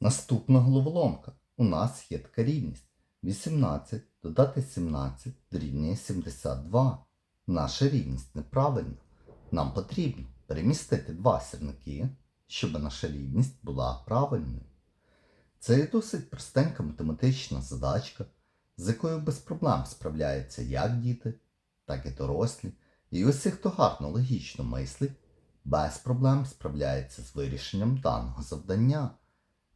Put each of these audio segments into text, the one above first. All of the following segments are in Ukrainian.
Наступна головоломка. У нас є така рівність. 18 додати 17 дорівнює 72. Наша рівність неправильна. Нам потрібно перемістити два сірники, щоб наша рівність була правильною. Це є досить простенька математична задачка, з якою без проблем справляються як діти, так і дорослі. І усі, хто гарно логічно мислить, без проблем справляється з вирішенням даного завдання.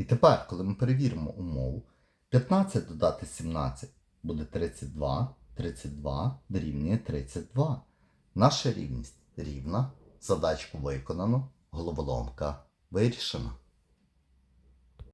І тепер, коли ми перевіримо умову, 15 додати 17 буде 32, 32 дорівнює 32. Наша рівність рівна, задачку виконано, головоломка вирішена.